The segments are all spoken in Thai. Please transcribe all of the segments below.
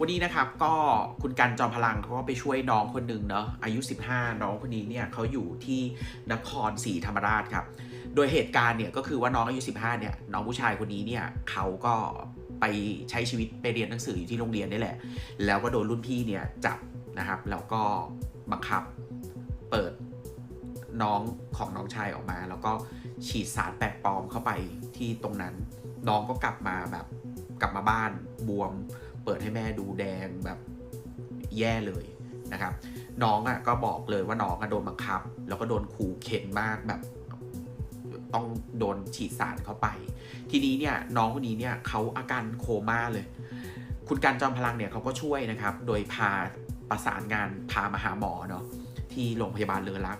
วันนี้นะครับก็คุณกันจอมพลังเขาก็ไปช่วยน้องคนหนึ่งเนาะอายุ 15 น้องคนนี้เนี่ยเขาอยู่ที่นครศรีธรรมราชครับ โดยเหตุการณ์เนี่ยก็คือว่าน้องอายุ 15 เนี่ยน้องผู้ชายคนนี้เนี่ยเขาก็ไปใช้ชีวิตไปเรียนหนังสืออยู่ที่โรงเรียนนี่แหละ แล้วก็โดนรุ่นพี่เนี่ยจับนะครับแล้วก็บังคับเปิดน้องของน้องชายออกมา แล้วก็ฉีดสารแปลกปลอมเข้าไปที่ตรงนั้น น้องก็กลับมาแบบกลับมาบ้านบวม เปิดให้แม่ดูแดงแบบแย่เลยนะครับ น้องอะก็บอกเลยว่าน้องอะโดนบังคับ แล้วก็โดนขู่เข็นมากแบบต้องโดนฉีดสารเข้าไป ทีนี้เนี่ยน้องคนนี้เนี่ยเขาอาการโคม่าเลย คุณการจอมพลังเนี่ยเขาก็ช่วยนะครับ โดยพาประสานงานพามาหาหมอเนาะที่โรงพยาบาลเลอรัก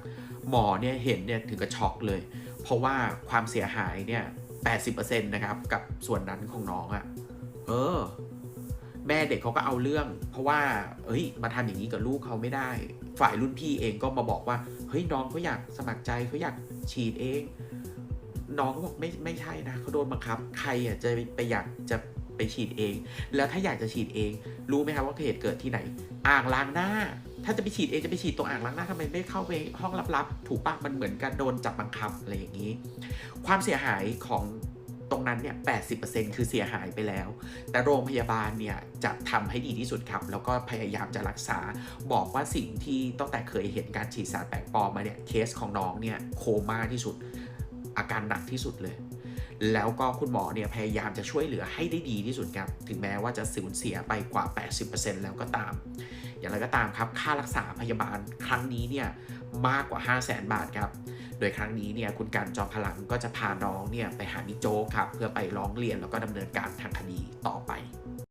หมอเนี่ยเห็นเนี่ยถึงกับช็อกเลย เพราะว่าความเสียหายเนี่ย 80%นะครับ กับส่วนนั้นของน้องอะ่ะ เออ แม่เด็กเขาก็เอาเรื่อง เพราะว่าเอ้ย มาทำอย่างนี้กับลูกเขาไม่ได้ ฝ่ายรุ่นพี่เองก็มาบอกว่า เฮ้ยน้องเขาอยากสมัครใจเขาอยากฉีดเอง น้องก็บอกไม่ไม่ใช่นะเขาโดนบังคับ ใครอะจะไปอยากจะไปฉีดเอง แล้วถ้าอยากจะฉีดเอง รู้ไหมครับว่าเหตุเกิดที่ไหน อ่างล้างหน้า ถ้าจะไปฉีดเองจะไปฉีดตรงอ่างล้างหน้าทำไมไม่เข้าไปห้องลับๆ ถูกปะมันเหมือนกันโดนจับบังคับอะไรอย่างนี้ ความเสียหายของ ตรงนั้นเนี่ย 80%คือเสียหายไปแล้ว แต่โรงพยาบาลเนี่ยจะทำให้ดีที่สุดครับ แล้วก็พยายามจะรักษา บอกว่าสิ่งที่ตั้งแต่เคยเห็นการฉีดสารแปลกปลอมมาเนี่ย เคสของน้องเนี่ยโคม่าที่สุด อาการหนักที่สุดเลย แล้วก็คุณหมอเนี่ยพยายามจะช่วยเหลือให้ได้ดีที่สุดครับ ถึงแม้ว่าจะสูญเสียไปกว่า 80%แล้วก็ตาม อย่างไรก็ตามครับ ค่ารักษาพยาบาลครั้งนี้เนี่ย มากกว่า 5 0 0แสนบาทครับ โดยครั้งนี้เนี่ยคุณการจอมพลังก็จะพาน้องเนี่ยไปหาพี่โจ๊กครับเพื่อไปร้องเรียนแล้วก็ดำเนินการทางคดีต่อไป